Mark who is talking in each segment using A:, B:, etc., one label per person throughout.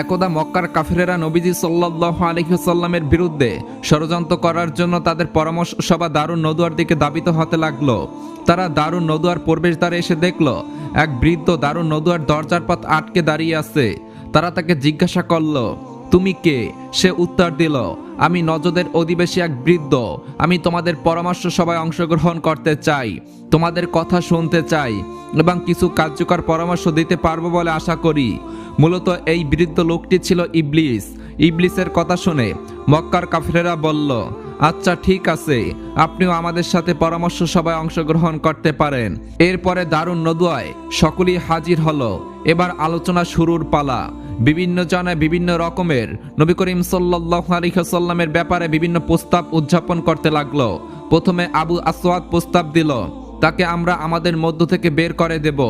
A: একদা মক্কার কাফেরেরা নবীজি সাল্লাহ আলহিসাল্লামের বিরুদ্ধে ষড়যন্ত্র করার জন্য তাদের পরামর্শ সভা দারুণ নদুয়ার দিকে দাবিত হতে লাগল। তারা দারুণ নদুয়ার প্রবেশদ্বারে এসে দেখল, এক বৃদ্ধ দারুণ নদুয়ার দরজার পথ আটকে দাঁড়িয়ে আছে। তারা তাকে জিজ্ঞাসা করল, তুমি কে? সে উত্তর দিল, আমি নজদের অধিবেশী এক বৃদ্ধ। আমি তোমাদের পরামর্শ সভায় অংশগ্রহণ করতে চাই, তোমাদের কথা শুনতে চাই এবং কিছু কার্যকর পরামর্শ দিতে পারব বলে আশা করি। মূলত এই বৃদ্ধ লোকটি ছিল ইবলিস। ইবলিসের কথা শুনে মক্কার কাফিরেরা বলল আচ্ছা ঠিক আছে, আপনিও আমাদের সাথে পরামর্শ সভায় অংশগ্রহণ করতে পারেন। এরপরে দারুণ নদুয়ায় সকলেই হাজির হলো। এবার আলোচনা শুরুর পালা। বিভিন্ন জনে বিভিন্ন রকমের নবী করিম সাল্লামের ব্যাপারে বিভিন্ন প্রস্তাব উদযাপন করতে লাগল। প্রথমে আবু আসওয়াদ প্রস্তাব দিল, তাকে আমরা আমাদের মধ্য থেকে বের করে দেব,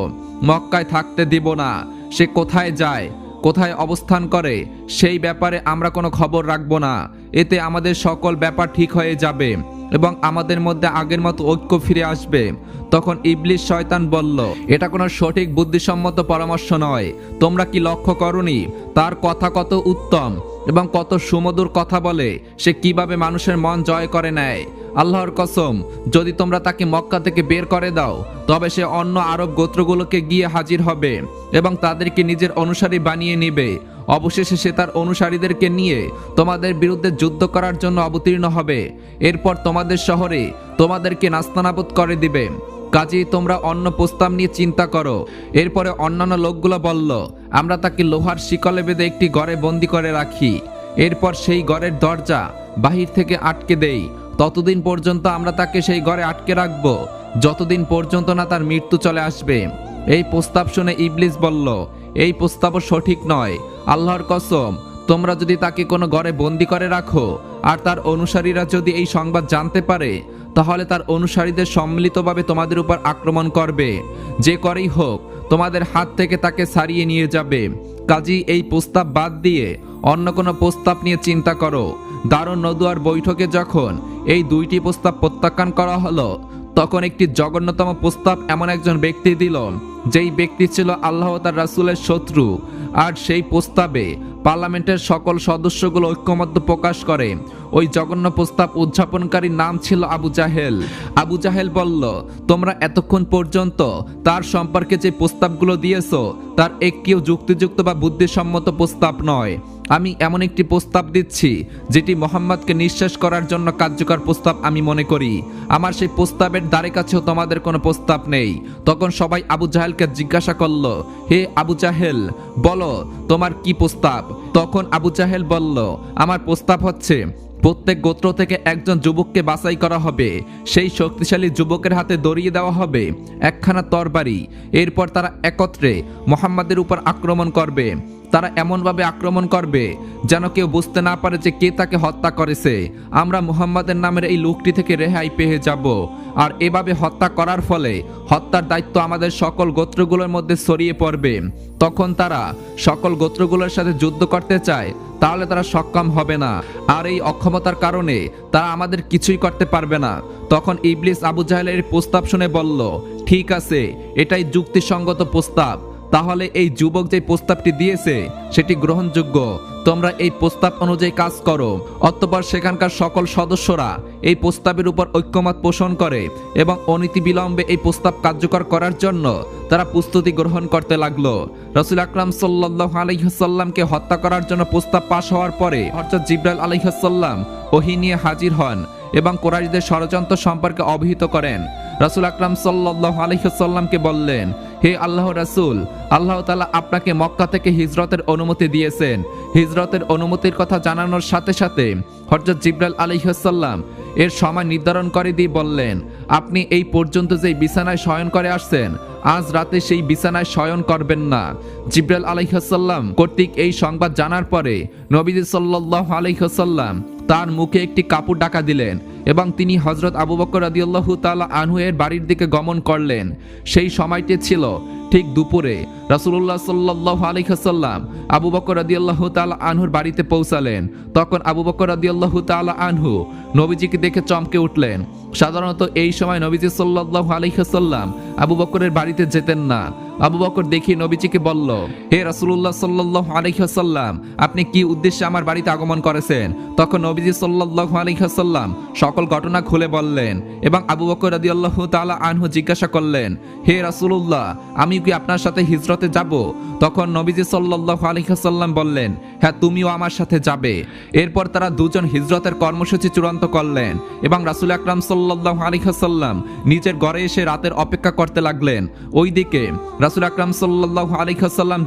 A: মক্কায় থাকতে দিব না। সে কোথায় যায়, কোথায় অবস্থান করে, সেই ব্যাপারে আমরা কোনো খবর রাখব না। এতে আমাদের সকল ব্যাপার ঠিক হয়ে যাবে এবং আমাদের মধ্যে আগের মতো ঐক্য ফিরে আসবে। তখন ইবলিশ শয়তান বলল, এটা কোনো সঠিক বুদ্ধিসম্মত পরামর্শ নয়। তোমরা কি লক্ষ্য করনি? তার কথা কত উত্তম এবং কত সুমধুর কথা বলে। সে কীভাবে মানুষের মন জয় করে নেয়? আল্লাহর কসম, যদি তোমরা তাকে মক্কা থেকে বের করে দাও, তবে সে অন্য আরব গোত্রগুলোকে গিয়ে হাজির হবে এবং তাদেরকে নিজের অনুসারী বানিয়ে নিবে। অবশেষে সে তার অনুসারীদেরকে নিয়ে তোমাদের বিরুদ্ধে যুদ্ধ করার জন্য অবতীর্ণ হবে। এরপর তোমাদের শহরে তোমাদেরকে নাস্তানাবুদ করে দিবে। কাজেই তোমরা অন্য প্রস্তাব নিয়ে চিন্তা করো। এরপরে অন্যান্য লোকগুলো বলল, আমরা তাকে লোহার শিকলে বেঁধে একটি ঘরে বন্দি করে রাখি। এরপর সেই ঘরের দরজা বাহির থেকে আটকে দেই। ততদিন পর্যন্ত আমরা তাকে সেই ঘরে আটকে রাখব। যতদিন পর্যন্ত না তার মৃত্যু চলে আসবে। এই প্রস্তাব শুনে ইবলিস বলল, এই প্রস্তাবও সঠিক নয়। আল্লাহর কসম, তোমরা যদি তাকে কোনো ঘরে বন্দি করে রাখো, আর তার অনুসারীরা যদি এই সংবাদ জানতে পারে, তাহলে তার অনুসারীদের সম্মিলিতভাবে তোমাদের উপর আক্রমণ করবে। যে করেই হোক, তোমাদের হাত থেকে তাকে সারিয়ে নিয়ে যাবে। কাজী এই প্রস্তাব বাদ দিয়ে অন্য কোনো প্রস্তাব নিয়ে চিন্তা করো। দারুণ নদুয়ার বৈঠকে যখন এই দুইটি প্রস্তাব প্রত্যাখ্যান করা হলো, তখন একটি জঘন্যতম প্রস্তাব এমন একজন ব্যক্তি দিল যেই ব্যক্তি ছিল আল্লাহ তার রাসুলের শত্রু। আর সেই প্রস্তাবে পার্লামেন্টের সকল সদস্যগুলো ঐক্যমত্য প্রকাশ করে। ওই জঘন্য প্রস্তাব উদযাপনকারীর নাম ছিল আবু জাহেল। আবু জাহেল বলল, তোমরা এতক্ষণ পর্যন্ত তার সম্পর্কে যে প্রস্তাবগুলো দিয়েছ, তার একটিও যুক্তিযুক্ত বা বুদ্ধিসম্মত প্রস্তাব নয়। আমি এমন একটি প্রস্তাব দিচ্ছি, যেটি মোহাম্মদকে নিঃশ্বাস করার জন্য কার্যকর প্রস্তাব আমি মনে করি। আমার সেই প্রস্তাবের দ্বারে কাছেও তোমাদের কোনো প্রস্তাব নেই। তখন সবাই আবু জাহেলকে জিজ্ঞাসা করল, হে আবু জাহেল, বলো, তোমার কি প্রস্তাব? তখন আবু জাহেল বলল, আমার প্রস্তাব হচ্ছে, প্রত্যেক গোত্র থেকে একজন যুবককে বাছাই করা হবে। সেই শক্তিশালী যুবকের হাতে দড়িয়ে দেওয়া হবে, একখানা তরবারি। এরপর তারা একত্রে মোহাম্মদের উপর আক্রমণ করবে। তারা এমনভাবে আক্রমণ করবে যেন কেউ বুঝতে না পারে যে কে তাকে হত্যা করেছে। আমরা মুহাম্মাদের নামের এই লোকটি থেকে রেহাই পেয়ে যাব। আর এভাবে হত্যা করার ফলে হত্যার দায়িত্ব আমাদের সকল গোত্রগুলোর মধ্যে ছড়িয়ে পড়বে। তখন তারা সকল গোত্রগুলোর সাথে যুদ্ধ করতে চায়, তাহলে তারা সক্ষম হবে না। আর এই অক্ষমতার কারণে তারা আমাদের কিছুই করতে পারবে না। তখন ইবলিস আবু জাহেলের প্রস্তাব শুনে বলল, ঠিক আছে, এটাই যুক্তিসঙ্গত প্রস্তাব। তাহলে এই যুবক যে প্রস্তাবটি দিয়েছে, সেটি গ্রহণযোগ্য। তোমরা এই প্রস্তাব অনুযায়ী কাজ করো, অতঃপর সেখানকার সকল সদস্যরা এই প্রস্তাবের উপর ঐক্যমত পোষণ করে এবং অনীতি বিলম্বে এই প্রস্তাব কার্যকর করার জন্য তারা প্রস্তুতি গ্রহণ করতে লাগল। রসুল আকরাম সাল্লাহ আলহিহাল্লামকে হত্যা করার জন্য প্রস্তাব পাশ হওয়ার পরে হরজত জিব্রাইল আলহিহাল্লাম ওহি নিয়ে হাজির হন এবং কোরাইশদের ষড়যন্ত্র সম্পর্কে অবহিত করেন। রাসুল আকরাম সাল্লাহ আলহিসাল্লামকে বললেন, হে আল্লাহ রাসুল, আল্লাহ তালা আপনাকে মক্কা থেকে হিজরতের অনুমতি দিয়েছেন। হিজরতের অনুমতির কথা জানানোর সাথে সাথে হরজত জিব্রাইল আলহিহাল্লাম এর সময় নির্ধারণ করে দিয়ে বললেন, আপনি এই পর্যন্ত যেই বিছানায় শয়ন করে আসছেন, আজ রাতে সেই বিছানায় শয়ন করবেন না। জিব্রাইল আলহিহাল্লাম কর্তৃক এই সংবাদ জানার পরে নবীজি সাল্লাহ আলহিহাল্লাম তার মুখে একটি কাপড় ডাকা দিলেন এবং তিনি হজরত আবু বকর রাদিয়াল্লাহু তাআলা আনহু এর বাড়ির দিকে গমন করলেন। সেই সময়টি ছিল ঠিক দুপুরে। রাসূলুল্লাহ সাল্লাল্লাহু আলাইহি ওয়াসাল্লাম আবু বকর রাদিয়াল্লাহু তাআলা আনহুর বাড়িতে পৌঁছালেন। তখন আবু বকর রাদিয়াল্লাহু তাআলা আনহু নবীজিকে দেখে চমকে উঠলেন। সাধারণত এই সময় নবীজি সাল্লাল্লাহু আলাইহি ওয়াসাল্লাম আবু বকরের বাড়িতে যেতেন না। আবু বকর দেখি নবীজিকে বলল, হে রাসূলুল্লাহ সাল্লাল্লাহু আলাইহি ওয়াসাল্লাম, আপনি কি উদ্দেশ্যে আমার বাড়িতে আগমন করেছেন? তখন নবীজি সাল্লাল্লাহু আলাইহি ওয়াসাল্লাম সকল ঘটনা খুলে বললেন এবং আবু বকর রাদিয়াল্লাহু তাআলা আনহু জিজ্ঞাসা করলেন, হে রাসূলুল্লাহ, আমি কি আপনার সাথে হিজরতে যাব? তখন নবীজি সাল্লাল্লাহু আলাইহি ওয়াসাল্লাম বললেন হ্যাঁ তুমিও আমার সাথে যাবে। এরপর তারা দুজন হিজরতের কর্মসূচি চূড়ান্ত করলেন এবং রাসুল আকরাম সাল্লাল্লাহু আলাইহি ওয়াসাল্লাম নিজের ঘরে এসে রাতের অপেক্ষা করতে লাগলেন। ওইদিকে রাসূল আকরাম সাল্লাহ আলাইহি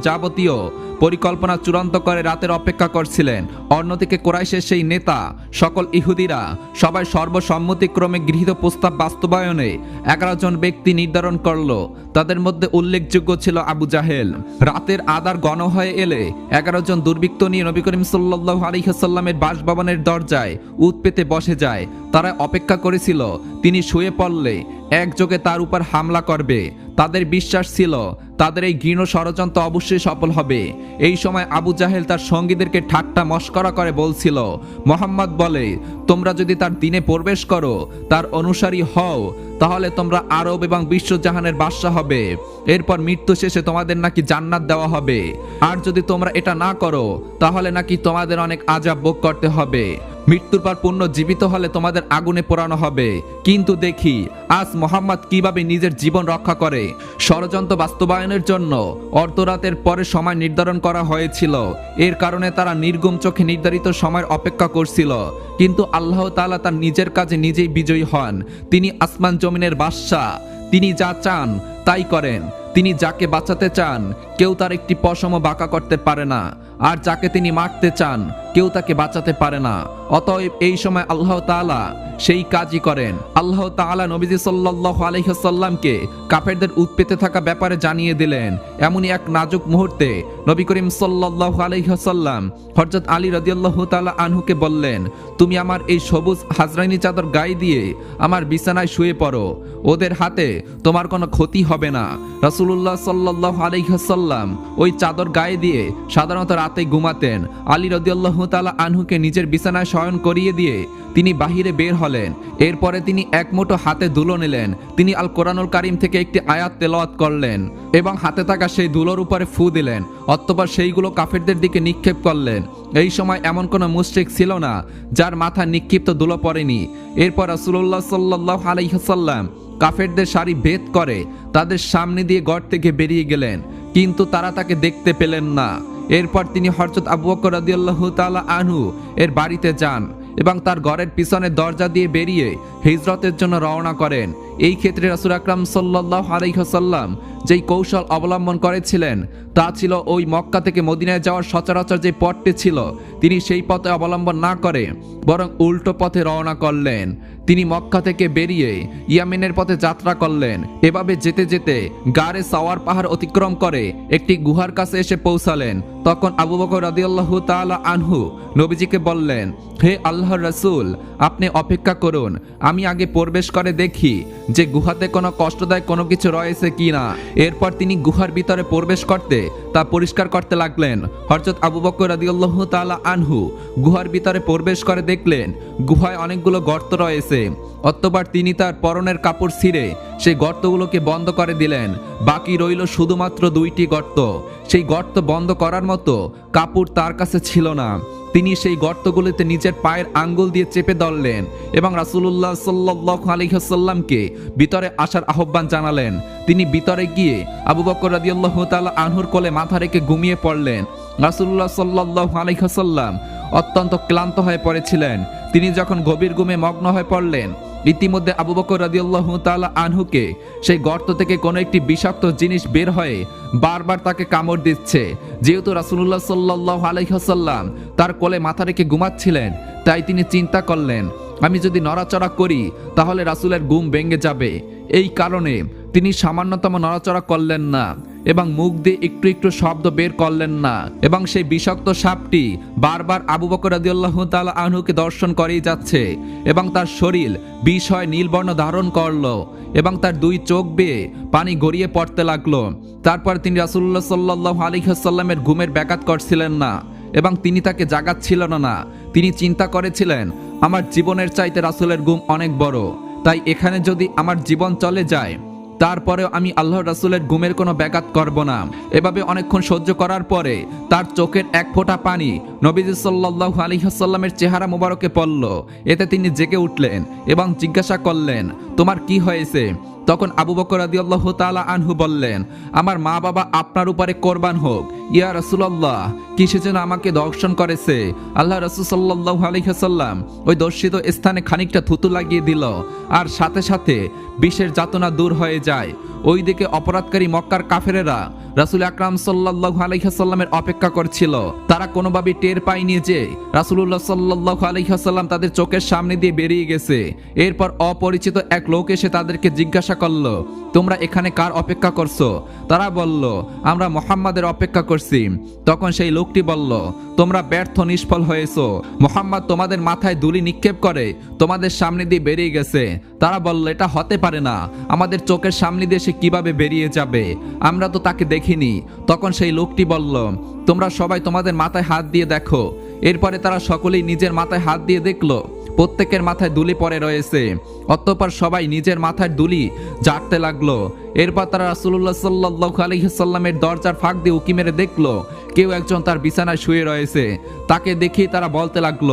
A: যাবতীয় পরিকল্পনা চূড়ান্ত করে রাতের অপেক্ষা করছিলেন। অন্যদিকে কোরাইশের সেই নেতা, সকল ইহুদিরা, সবাই সর্বসম্মতিক্রমে গৃহীত প্রস্তাব বাস্তবায়নে এগারো জন ব্যক্তি নির্ধারণ করল। তাদের মধ্যে উল্লেখযোগ্য ছিল আবু জাহেল। রাতের আদার গণ হয়ে এলে এগারো জন দুর্বৃত্ত নিয়ে নবী করিম সাল্লাহ আলিহাসাল্লামের বাসভবনের দরজায় উৎ পেতে বসে যায়। তারা অপেক্ষা করেছিল, তিনি শুয়ে পড়লে একযোগে তার উপর হামলা করবে। তাদের বিশ্বাস ছিল তাদের এই ঘৃণ ষড়যন্ত্র অবশ্যই সফল হবে। এই সময় আবু জাহেল তার সঙ্গীদেরকে ঠাট্টা মস্করা করে বলছিল, মোহাম্মদ বলে, তোমরা যদি তার দিনে প্রবেশ করো, তার অনুসারী হও, তাহলে তোমরা আরব এবং বিশ্বজাহানের বাদশা হবে। এরপর মৃত্যু শেষে তোমাদের নাকি জান্নাত দেওয়া হবে। আর যদি তোমরা এটা না করো, তাহলে নাকি তোমাদের অনেক আজাব ভোগ করতে হবে। মৃত্যুর পর পূর্ণ জীবিত হলে তোমাদের আগুনে পোড়ানো হবে। কিন্তু দেখি, আজ মোহাম্মদ কীভাবে নিজের জীবন রক্ষা করে? ষড়যন্ত্র বাস্তবায়নের জন্য অর্ধরাতের পরে সময় নির্ধারণ করা হয়েছিল। এর কারণে তারা নির্গুম চোখে নির্ধারিত সময়ের অপেক্ষা করছিল। কিন্তু আল্লাহ তালা তার নিজের কাজে নিজেই বিজয়ী হন। তিনি আসমান জমিনের বাদশাহ। তিনি যা চান, তাই করেন। তিনি যাকে বাঁচাতে চান, কেউ তার একটি পশম বাঁকা করতে পারে না। আর যাকে তিনি মারতে চান কেউ তাকে বাঁচাতে পারে না। অতএব এই সময় আল্লাহ তাআলা সেই কাজই করেন। আল্লাহ তাআলা নবীজি সাল্লাল্লাহু আলাইহি সাল্লামকে কাফেরদের উৎপেতে থাকা ব্যাপারে জানিয়ে দিলেন। এমনই এক নাজুক মুহূর্তে নবী করিম সাল্লাল্লাহু আলাইহি সাল্লাম হযরত আলী রাদিয়াল্লাহু তাআলা আনহুকে বললেন, তুমি আমার এই সবুজ হাজরাইনি চাদর গায়ে দিয়ে আমার বিছানায় শুয়ে পড়ো। ওদের হাতে তোমার কোনো ক্ষতি হবে না। রাসূলুল্লাহ সাল্লাল্লাহু আলাইহি সাল্লাম ওই চাদর গায়ে দিয়ে সাধারণত রাতে ঘুমাতেন। আলী রাদিয়াল্লাহু তাআলা আনহুকে নিজের বিছানায় শয়ন করিয়ে দিয়ে তিনি বাহিরে বের হলেন। এরপরে তিনি এক মুঠো হাতে দুলো নিলেন। তিনি আল কোরআনুল কারিম থেকে একটি আয়াত তেলাওয়াত করলেন এবং হাতে থাকা সেই দুলোর উপরে ফু দিলেন, অতঃপর সেইগুলো কাফেরদের দিকে নিক্ষেপ করলেন। এই সময় এমন কোনো মুশরিক ছিল না যার মাথা নিক্ষিপ্ত দুলো পড়েনি। এরপর রাসূলুল্লাহ সাল্লাল্লাহু আলাইসাল্লাম কাফেরদের সারি ভেদ করে তাদের সামনে দিয়ে গড় থেকে বেরিয়ে গেলেন, কিন্তু তারা তাকে দেখতে পেলেন না। এরপর তিনি হরচত আবু বকর তালা আনহু এর বাড়িতে যান এবং তার ঘরের পিছনে দরজা দিয়ে বেরিয়ে হিজরতের জন্য রওনা করেন। এই ক্ষেত্রে রাসূল আকরাম সাল্লাল্লাহু আলাইহি ওয়াসাল্লাম যেই কৌশল অবলম্বন করেছিলেন, তা ছিল ওই মক্কা থেকে মদিনায় যাওয়ার সচরাচর যে পথটি ছিল, তিনি সেই পথে অবলম্বন না করে বরং উল্টো পথে রওনা করলেন। তিনি মক্কা থেকে বেরিয়ে ইয়ামেনের পথে যাত্রা করলেন। এভাবে যেতে যেতে গাড়ে সাওয়ার পাহাড় অতিক্রম করে একটি গুহার কাছে এসে পৌঁছালেন। তখন আবু বকর রাদিয়াল্লাহু তাআলা আনহু নবীজিকে বললেন, হে আল্লাহর রসুল, আপনি অপেক্ষা করুন, আমি আগে প্রবেশ করে দেখি যে গুহাতে কোনো কষ্টদায়ক কোনো কিছু রয়েছে কিনা। এরপর তিনি গুহার ভিতরে প্রবেশ করতে, তা পরিষ্কার করতে লাগলেন। হযরত আবু বকর রাদিয়াল্লাহু তাআলা আনহু গুহার ভিতরে প্রবেশ করে দেখলেন, গুহায় অনেকগুলো গর্ত রয়েছে। অতঃপর তিনি তার পরনের কাপড় ছিঁড়ে সেই গর্তগুলোকে বন্ধ করে দিলেন। বাকি রইল শুধুমাত্র দুইটি গর্ত। সেই গর্ত বন্ধ করার মতো কাপড় তার কাছে ছিল না। তিনি সেই গর্তগুলিতে নিজের পায়ের আঙ্গুল দিয়ে চেপে ধরলেন এবং রাসুল্লাহ সাল্লাহ আলিহাসাল্লামকে ভিতরে আসার আহ্বান জানালেন। তিনি ভিতরে গিয়ে আবু বকর রাজিউল্লাহ তাল আনহুর কোলে মাথা রেখে ঘুমিয়ে পড়লেন। রাসুল্লাহ সাল্লাহ আলিহাসাল্লাম অত্যন্ত ক্লান্ত হয়ে পড়েছিলেন। তিনি যখন গভীর ঘুমে মগ্ন হয়ে পড়লেন ইতিমধ্যে আবু বকর রাদিয়াল্লাহু তাআলা আনহুকে সেই গর্ত থেকে কোনো একটি বিষাক্ত জিনিস বের হয়ে বারবার তাকে কামড় দিচ্ছে। যেহেতু রাসূলুল্লাহ সাল্লাল্লাহু আলাইহি ওয়াসাল্লাম তার কোলে মাথা রেখে ঘুমাচ্ছিলেন, তাই তিনি চিন্তা করলেন, আমি যদি নড়াচড়া করি, তাহলে রাসূলের ঘুম ভেঙে যাবে। এই কারণে তিনি সামান্যতম নড়াচড়া করলেন না। এবং মুখ দিয়ে একটু একটু শব্দ বের করলেন না। এবং সেই বিষাক্ত সাপটি বারবার আবু বকর রাদিয়াল্লাহু তাআলা আনহুকে দর্শন করেই যাচ্ছে এবং তার শরীর বিষয় নীলবর্ণ ধারণ করল এবং তার দুই চোখ বেয়ে পানি গড়িয়ে পড়তে লাগল। তারপর তিনি রাসূলুল্লাহ সাল্লাল্লাহু আলাইহি ওয়াসাল্লামের ঘুমের ব্যাঘাত করছিলেন না এবং তিনি তাকে জাগাচ্ছিলেন না। তিনি চিন্তা করেছিলেন, আমার জীবনের চাইতে রাসুলের ঘুম অনেক বড়, তাই এখানে যদি আমার জীবন চলে যায় তারপরেও আমি আল্লাহ রাসুলের ঘুমের কোনো ব্যাঘাত করব না। এভাবে অনেকক্ষণ সহ্য করার পরে তার চোখের এক ফোঁটা পানি নবীজি সাল্লাহ আলিহাসাল্লামের চেহারা মোবারকে পড়ল। এতে তিনি জেগে উঠলেন এবং জিজ্ঞাসা করলেন, তোমার কি হয়েছে? তখন আবু বকর আল্লাহ তাআলা আনহু বললেন, আমার মা বাবা আপনার উপরে কোরবান হোক। ইয়া রাসূলুল্লাহ, কিসে যেন আমাকে দর্শন করেছে? আল্লাহ রাসূল সাল্লাল্লাহু আলাইহি সাল্লাম ওই দর্শিত স্থানে খানিকটা থুতু লাগিয়ে দিল। আর সাথে সাথে বিষের যাতনা দূর হয়ে যায়। ওইদিকে অপরাধকারী মক্কার কাফেরেরা রাসুল আকরাম সাল্লাহ আলহিহাসাল্লামের অপেক্ষা করছিল। তারা কোনোভাবে টের পায়নি যে রাসুল্লাহ সাল্লাহ আলহিহাসাল্লাম তাদের চোখের সামনে দিয়ে বেরিয়ে গেছে। এরপর অপরিচিত এক লোক এসে তাদেরকে জিজ্ঞাসা করল, তোমরা এখানে কার অপেক্ষা করছ? তারা বলল, আমরা মোহাম্মদের অপেক্ষা করছি। তখন সেই লোকটি বলল, তোমরা ব্যর্থ, নিষ্ফল হয়েছো। মোহাম্মদ তোমাদের মাথায় দুলি নিক্ষেপ করে তোমাদের সামনে দিয়ে বেরিয়ে গেছে। তারা বলল, এটা হতে পারে না। আমাদের চোখের সামনে দিয়ে সে কীভাবে বেরিয়ে যাবে? আমরা তো তাকে দেখিনি। তখন সেই লোকটি বলল, তোমরা সবাই তোমাদের মাথায় হাত দিয়ে দেখো। এরপরে তারা সকলেই নিজের মাথায় হাত দিয়ে দেখল, প্রত্যেকের মাথায় দুলি পরে রয়েছে। অতঃপর সবাই নিজের মাথায় দুলি জাগতে লাগল। এরপর তারা রাসুল্লাহ সাল্লাহ আলহিসাল্লামের দরজার ফাঁক দিয়ে উকি মেরে দেখল, কেউ একজন তার বিছানায় শুয়ে রয়েছে। তাকে দেখেই তারা বলতে লাগল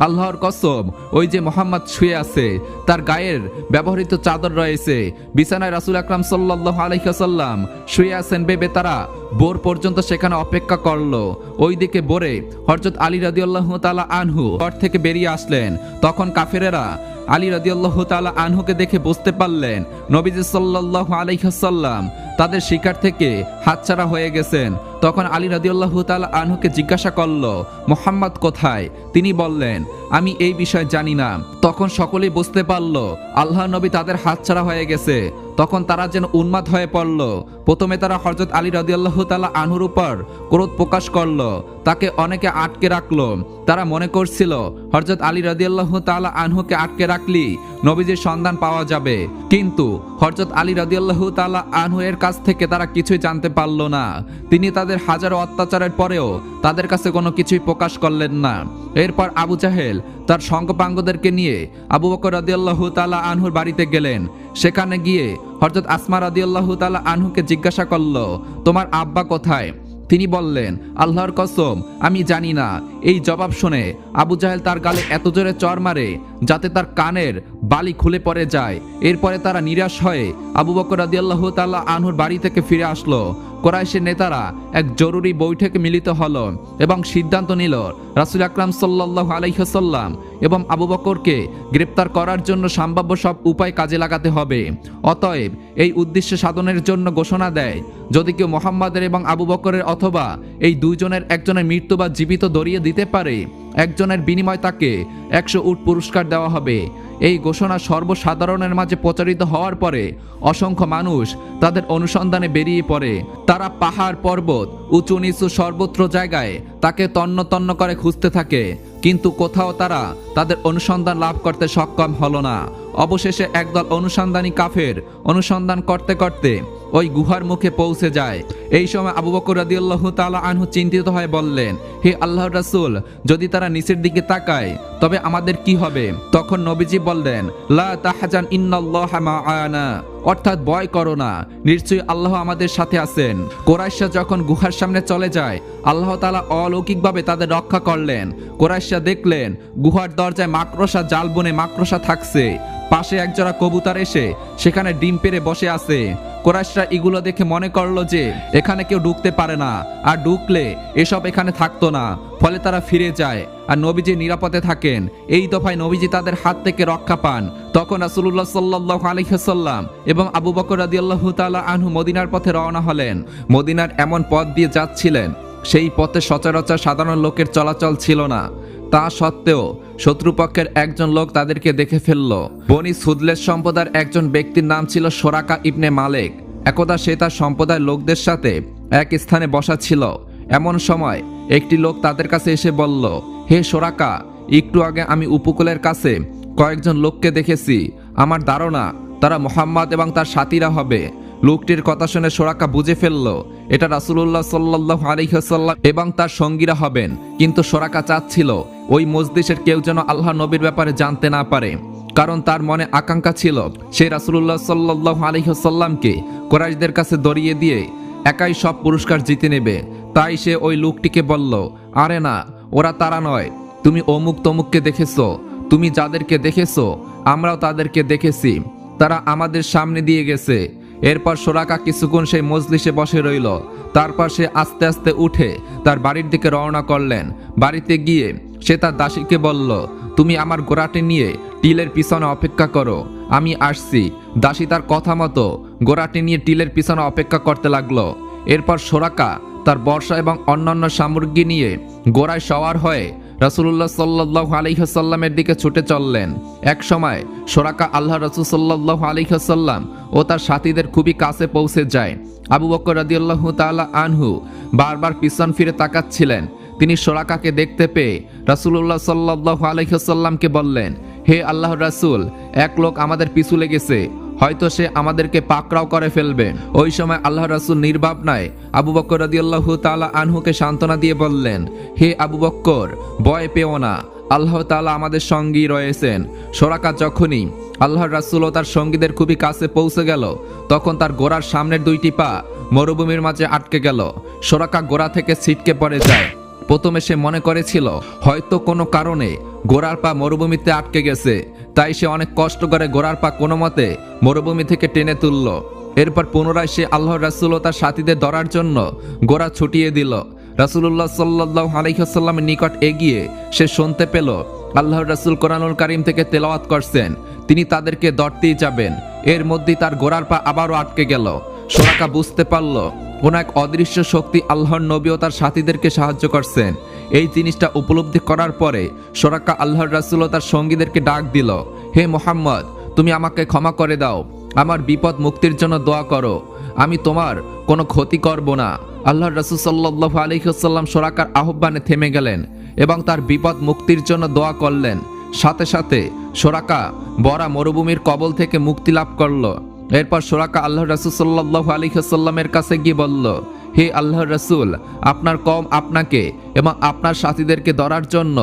A: আল্লাহর কসম, ওই যে মোহাম্মদ শুয়ে আছে, তার গায়ের ব্যবহৃত চাদর রয়েছে। বিছানায় রাসুল আকরাম সাল্লাহ আলহিহাসাল্লাম শুয়ে আছেন বেবে তারা বোর পর্যন্ত সেখানে অপেক্ষা করল। ওইদিকে বোরে হরজত আলী রাদিউল্লাহ তালা আনহু ঘর থেকে বেরিয়ে আসলেন। তখন কাফেরেরা আলী রাদিউল্লাহ তালা আনহুকে দেখে বুঝতে পারলেন, নবীজি সাল্লাহ আলহিহাসাল্লাম তাদের শিকার থেকে হাতছাড়া হয়ে গেছেন। তখন আলী রাদিউল্লাহ তালা আনহুকে জিজ্ঞাসা করল, মোহাম্মদ কোথায়? তিনি বললেন, আমি এই বিষয় জানি না। তখন সকলেই বুঝতে পারল আল্লাহ নবী তাদের হাতছাড়া হয়ে গেছে। তখন তারা যেন উন্মাদ হয়ে পড়ল। প্রথমে তারা হরজত আলী রাদিয়াল্লাহ তালা আনহুর উপর ক্রোধ প্রকাশ করল, তাকে অনেকে আটকে রাখল। তারা মনে করছিল হরজত আলী রাদিয়াল্লাহ তালা আনহুকে আটকে রাখলি নবীজির সন্ধান পাওয়া যাবে। কিন্তু হরজত আলী রাদিয়াল্লাহ তালা আনহু এর কাছ থেকে তারা কিছুই জানতে পারল না। তিনি তাদের হাজারো অত্যাচারের পরেও তাদের কাছে কোনো কিছুই প্রকাশ করলেন না। এরপর আবু জাহেল তার সঙ্গপাঙ্গদেরকে নিয়ে আবু বকর রাদিয়াল্লাহ তালা আনহুর বাড়িতে গেলেন। সেখানে গিয়ে হরজত আসমা রাদিয়াল্লাহ তালা আনহুকে জিজ্ঞাসা করল, তোমার আব্বা কোথায়? তিনি বললেন, আল্লাহর কসম, আমি জানি না। এই জবাব শুনে আবু জাহেল তার গালে এত জোরে চর মারে যাতে তার কানের বালি খুলে পড়ে যায়। এরপরে তারা নিরাশ হয়ে আবু বকর রাদিয়াল্লাহু তাল্লাহ আনহুর বাড়ি থেকে ফিরে আসলো। কোরাইশের নেতারা এক জরুরি বৈঠকে মিলিত হল এবং সিদ্ধান্ত নিল রাসুল আকরাম সাল্লাহ আলাইসাল্লাম এবং আবু বকরকে গ্রেপ্তার করার জন্য সম্ভাব্য সব উপায় কাজে লাগাতে হবে। অতএব এই উদ্দেশ্য সাধনের জন্য ঘোষণা দেয়, যদি কেউ মোহাম্মদের এবং আবু বকরের অথবা এই দুইজনের একজনের মৃত্যু বা জীবিত দরিয়ে দিতে পারে, একজনের বিনিময় তাকে একশো উট পুরস্কার দেওয়া হবে। এই ঘোষণা সর্বসাধারণের মাঝে প্রচারিত হওয়ার পরে অসংখ্য মানুষ তাদের অনুসন্ধানে বেরিয়ে পড়ে। তারা পাহাড় পর্বত, উঁচু নিচু সর্বত্র জায়গায় তাকে তন্ন তন্ন করে খুঁজতে থাকে। কিন্তু কোথাও তারা তাদের অনুসন্ধান লাভ করতে সক্ষম হল না। অবশেষে একদল অনুসন্ধানী কাফের অনুসন্ধান করতে করতে ওই গুহার মুখে পৌঁছে যায়। এই সময় আবু বকর রাদিয়াল্লাহু তাআলা আনহু চিন্তিত হয়ে বললেন, হে আল্লাহর রাসূল, যদি তারা নিচের দিকে তাকায়, তবে আমাদের কি হবে? তখন নবীজি বললেন, লা মাআনা। অর্থাৎ ভয় করো না, নিশ্চয়ই আল্লাহ আমাদের সাথে আছেন। কোরাইশা যখন গুহার সামনে চলে যায়, আল্লাহ তাআলা অলৌকিকভাবে তাদের রক্ষা করলেন। কোরাইশা দেখলেন, গুহার দরজায় মাকড়সা, জাল বনে মাকড়সা থাকছে। পাশে একজোড়া কবুতর এসে সেখানে ডিম পেরে বসে আছে। কোরাইশরা এগুলো দেখে মনে করল যে, এখানে কেউ ঢুকতে পারে না, আর ঢুকলে এসব এখানে থাকতো না, ফলে তারা ফিরে যায়। আর নবীজি নিরাপদে থাকেন। এই দফায় নবীজি তাদের হাত থেকে রক্ষা পান। তখন রাসুল্লাহ সাল্লাহ আলহিহাল্লাম এবং আবু বকর রাদিয়াল্লাহু তাআলা আনহু মদিনার পথে রওনা হলেন। মদিনার এমন পথ দিয়ে যাচ্ছিলেন। সেই পথে সচরাচর সাধারণ লোকের চলাচল ছিল না। তা সত্ত্বেও শত্রুপক্ষের একজন লোক তাদেরকে দেখে ফেলল। বনি সুদলের সম্প্রদায়ের একজন ব্যক্তির নাম ছিল সোরাকা ইবনে মালেক। একদা সে তার সম্প্রদায়ের লোকদের সাথে এক স্থানে বসা ছিল। এমন সময় একটি লোক তাদের কাছে এসে বলল, হে সোরাকা, একটু আগে আমি উপকূলের কাছে কয়েকজন লোককে দেখেছি। আমার ধারণা তারা মোহাম্মদ এবং তার সাথীরা হবে। লোকটির কথা শুনে সোরাকা বুঝে ফেলল, এটা রাসুলুল্লাহ সাল্লাহ আলিহাসাল্লাম এবং তার সঙ্গীরা হবেন। কিন্তু সোরাকা চাচ্ছিল ওই মজলিসের কেউ যেন আল্লাহ নবীর ব্যাপারে জানতে না পারে। কারণ তার মনে আকাঙ্ক্ষা ছিল, সে রাসুল্লাহ সাল্লাহ আলহিহসাল্লামকে কোরাইশদের কাছে দড়িয়ে দিয়ে একাই সব পুরস্কার জিতে নেবে। তাই সে ওই লোকটিকে বলল, আরে না, ওরা তারা নয়। তুমি অমুক তমুককে দেখেছ। তুমি যাদেরকে দেখেছ, আমরাও তাদেরকে দেখেছি। তারা আমাদের সামনে দিয়ে গেছে। এরপর সোরাকা কিছুক্ষণ সেই মজলিসে বসে রইল। তারপর সে আস্তে আস্তে উঠে তার বাড়ির দিকে রওনা করলেন। বাড়িতে গিয়ে সে তার দাসীকে বলল, তুমি আমার গোড়াটি নিয়ে টিলের পিছনে অপেক্ষা করো। আমি আসছি। দাসী তার কথা মতো গোড়াটি নিয়ে টিলের পিছনে অপেক্ষা করতে লাগল। এরপর সোরাকা তার বর্ষা এবং অন্যান্য সামগ্রী নিয়ে গোড়ায় সওয়ার হয়ে রাসুল্লাহ সাল্লাহ আলিহাসাল্লামের দিকে ছুটে চললেন। এক সময় সোরাকা আল্লাহ রসুল সাল্লাহ আলিহাসাল্লাম ও তার সাথীদের খুবই কাছে পৌঁছে যায়। আবু বকর রাদিয়াল্লাহু তাআলা আনহু বারবার পিছন ফিরে তাকাচ্ছিলেন। তিনি সোরাকাকে দেখতে পেয়ে রাসুল্লাহ সাল্লাহ আলহিহাসাল্লামকে বললেন, হে আল্লাহ রাসুল, এক লোক আমাদের পিছু লেগেছে। হয়তো সে আমাদেরকে পাকড়াও করে ফেলবে। ওই সময় আল্লাহ রাসুল নির্বাপ নাই। আবু বক্কর রাদিয়াল্লাহু তাআলা আনহুকে সান্ত্বনা দিয়ে বললেন, হে আবু বক্কর ভয় পেও না। আল্লাহ তালা আমাদের সঙ্গী রয়েছেন। সোরাকা যখনই আল্লাহ রাসুল ও তার সঙ্গীদের খুবই কাছে পৌঁছে গেল, তখন তার গোড়ার সামনের দুইটি পা মরুভূমির মাঝে আটকে গেল। সোরাকা গোড়া থেকে ছিটকে পড়ে যায়। প্রথমে সে মনে করেছিল, হয়তো কোনো কারণে গোড়ার পা মরুভূমিতে আটকে গেছে, তাই সে অনেক কষ্ট করে গোড়ার পা কোনো মতে মরুভূমি থেকে টেনে তুলল। এরপর পুনরায় সে আল্লাহ রাসুল ও তার সাথীদের ধরার জন্য গোড়া ছুটিয়ে দিল। রাসুল্লাহ সাল্লাহ আলহিহাস্লামের নিকট এগিয়ে সে শুনতে পেল, আল্লাহর রাসুল কোরআনুল করিম থেকে তেলাওয়াত করছেন, তিনি তাদেরকে দরতেই যাবেন। এর মধ্যেই তার গোড়ার পা আবারও আটকে গেল। সোরাকা বুঝতে পারল, কোন এক অদৃশ্য শক্তি আল্লাহর নবী ও তার সাথীদেরকে সাহায্য করছেন। এই জিনিসটা উপলব্ধি করার পরে সোরাক্কা আল্লাহর রাসুল তার সঙ্গীদেরকে ডাক দিল, হে মোহাম্মদ, তুমি আমাকে ক্ষমা করে দাও। আমার বিপদ মুক্তির জন্য দোয়া করো। আমি তোমার কোনো ক্ষতি করব না। আল্লাহর রাসুল সাল্লাহ আলহিহাল্লাম সোরাকার আহ্বানে থেমে গেলেন এবং তার বিপদ মুক্তির জন্য দোয়া করলেন। সাথে সাথে সোরাকা বরা মরুভূমির কবল থেকে মুক্তি লাভ করল। এরপর সোরাকা আল্লাহ রাসুল সাল্লাহ আলিহাসাল্লামের কাছে গিয়ে বলল হে আল্লাহ রাসুল, আপনার কম আপনাকে এবং আপনার সাথীদেরকে ধরার জন্য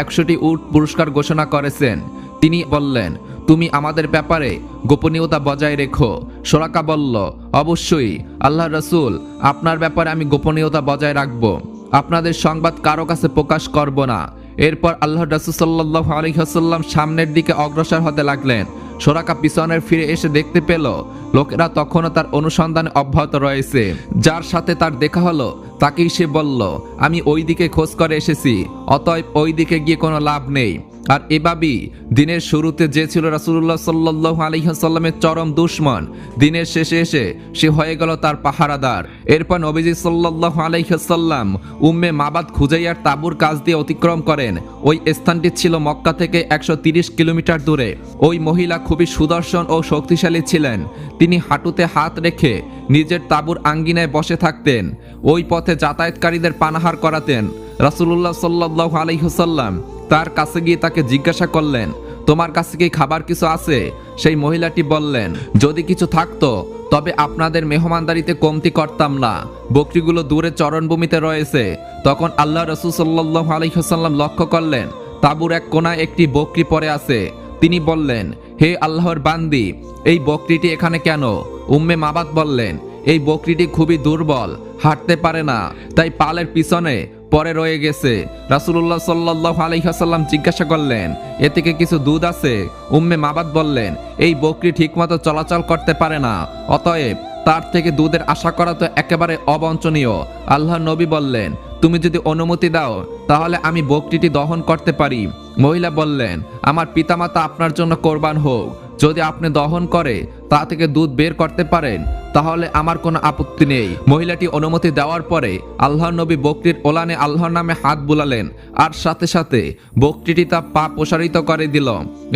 A: একশোটি উট পুরস্কার ঘোষণা করেছেন। তিনি বললেন, তুমি আমাদের ব্যাপারে গোপনীয়তা বজায় রেখো। সোরাকা বলল, অবশ্যই আল্লাহ রসুল, আপনার ব্যাপারে আমি গোপনীয়তা বজায় রাখব। আপনাদের সংবাদ কারও কাছে প্রকাশ করব না। এরপর আল্লাহ রাসুল সাল্লাহ আলহিহাসাল্লাম সামনের দিকে অগ্রসর হতে লাগলেন। সোরাকা পিছনের ফিরে এসে দেখতে পেল, লোকেরা তখনও তার অনুসন্ধানে অব্যাহত রয়েছে। যার সাথে তার দেখা হলো, তাকেই সে বলল, আমি ওই দিকে খোঁজ করে এসেছি, অতএব ওই দিকে গিয়ে কোনো লাভ নেই। আর এভাবেই দিনের শুরুতে যে ছিল রাসুল্লাহ সাল্লাহ আলহিহাসাল্লামের চরম দুশ্মন, দিনের শেষে এসে সে হয়ে গেল তার পাহারাদার। এরপর নবীজি সাল্লাহ আলহিহাসাল্লাম উম্মে মাবাদ খুজাইয়ার তাবুর কাজ দিয়ে অতিক্রম করেন। ওই স্থানটি ছিল মক্কা থেকে একশো কিলোমিটার দূরে। ওই মহিলা খুবই সুদর্শন ও শক্তিশালী ছিলেন। তিনি হাঁটুতে হাত রেখে নিজের তাবুর আঙ্গিনায় বসে থাকতেন। ওই পথে যাতায়াতকারীদের পানাহার করাতেন। রাসুল্লাহ সাল্লাহ আলহিহসাল্লাম তার কাছে গিয়ে তাকে জিজ্ঞাসা করলেন, তোমার কাছে কি খাবার কিছু আছে? সেই মহিলাটি বললেন, যদি কিছু থাকতো, তবে আপনাদের মেহমানদারিতে কমতি করতাম না। বকরিগুলো দূরে চরণভূমিতে রয়েছে। তখন আল্লাহ রসুল সাল্লাহ লক্ষ্য করলেন, তাবুর এক কোনায় একটি বকরি পরে আছে। তিনি বললেন, হে আল্লাহর বান্দি, এই বকরিটি এখানে কেন? উম্মে মাবাদ বললেন, এই বকরিটি খুবই দুর্বল, হাঁটতে পারে না। তাই পালের পিছনে পরে রয়ে গেছে। রাসুল্লাহ সাল্লাহ আলহিহাসাল্লাম জিজ্ঞাসা করলেন, এ থেকে কিছু দুধ আছে? উম্মে মাবাদ বললেন, এই বকরি ঠিকমতো চলাচল করতে পারে না, অতএব তার থেকে দুধের আশা করা তো একেবারে অবঞ্চনীয় আল্লাহ নবী বললেন, তুমি যদি অনুমতি দাও, তাহলে আমি বকরিটি দহন করতে পারি। মহিলা বললেন, আমার পিতামাতা আপনার জন্য কোরবান হোক। যদি আপনি দহন করে তা থেকে দুধ বের করতে পারেন, তাহলে আমার কোনো আপত্তি নেই। মহিলাটি অনুমতি দেওয়ার পরে আল্লাহ নবী বকরির ওলানে আল্লাহর নামে হাত বুলালেন, আর সাথে সাথে বকরিটি তা পা প্রসারিত করে দিল,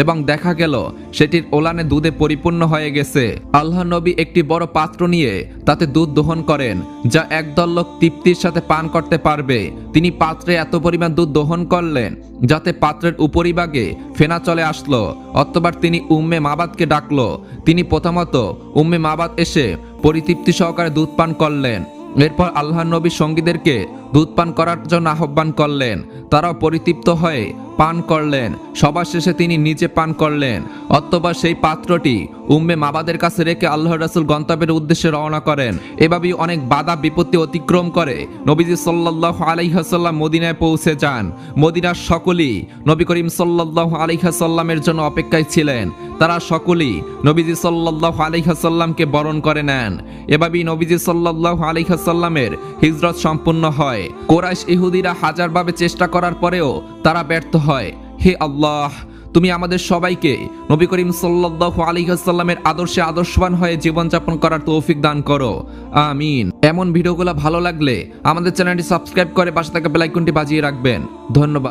A: এবং দেখা গেল সেটির ওলানে দুধে পরিপূর্ণ হয়ে গেছে। আল্লাহ নবী একটি বড় পাত্র নিয়ে তাতে দুধ দহন করেন, যা একদল লোক তৃপ্তির সাথে পান করতে পারবে। তিনি পাত্রে এত পরিমাণ দুধ দহন করলেন, যাতে পাত্রের উপরিভাগে ফেনা চলে আসলো, অতবার তিনি উম্মে মাবাদকে ডাকলো। তিনি প্রথমত উম্মে মাবাদ এসে পরিতৃপ্তি সহকারে দুধ পান করলেন। এরপর আল্লাহ নবী সঙ্গীদেরকে দুধ পান করার জন্য আহ্বান করলেন। তারাও পরিতৃপ্ত হয়ে পান করলেন। সবার শেষে তিনি নিজে পান করলেন। অথবা সেই পাত্রটি উম্মে মাবাদের কাছে রেখে আল্লাহ রাসুল গন্তব্যের উদ্দেশ্যে রওনা করেন। এভাবেই অনেক বাধা, বিপত্তি অতিক্রম করে নবীজি সাল্লাহ আলাইহাসাল্লাম মদিনায় পৌঁছে যান। মদিনার সকলেই নবী করিম সাল্লাহ আলাইহাসাল্লামের জন্য অপেক্ষায় ছিলেন। তারা সকলেই নবীজি সাল্লাহ আলাইহাসাল্লামকে বরণ করে নেন। এভাবেই নবীজি সাল্লাহ আলাইহাসাল্লামের হিজরত সম্পূর্ণ হয়। কোরাইশ ইহুদিরা হাজারভাবে চেষ্টা করার পরেও তারা ব্যর্থ হয়। হে আল্লাহ, তুমি আমাদের সবাইকে নবী করিম সাল্লাহ আলিহাসাল্লামের আদর্শে আদর্শবান হয়ে জীবনযাপন করার তৌফিক দান করো। আমিন। এমন ভিডিওগুলো ভালো লাগলে আমাদের চ্যানেলটি সাবস্ক্রাইব করে পাশে থাকা বেলাইকনটি বাজিয়ে রাখবেন। ধন্যবাদ।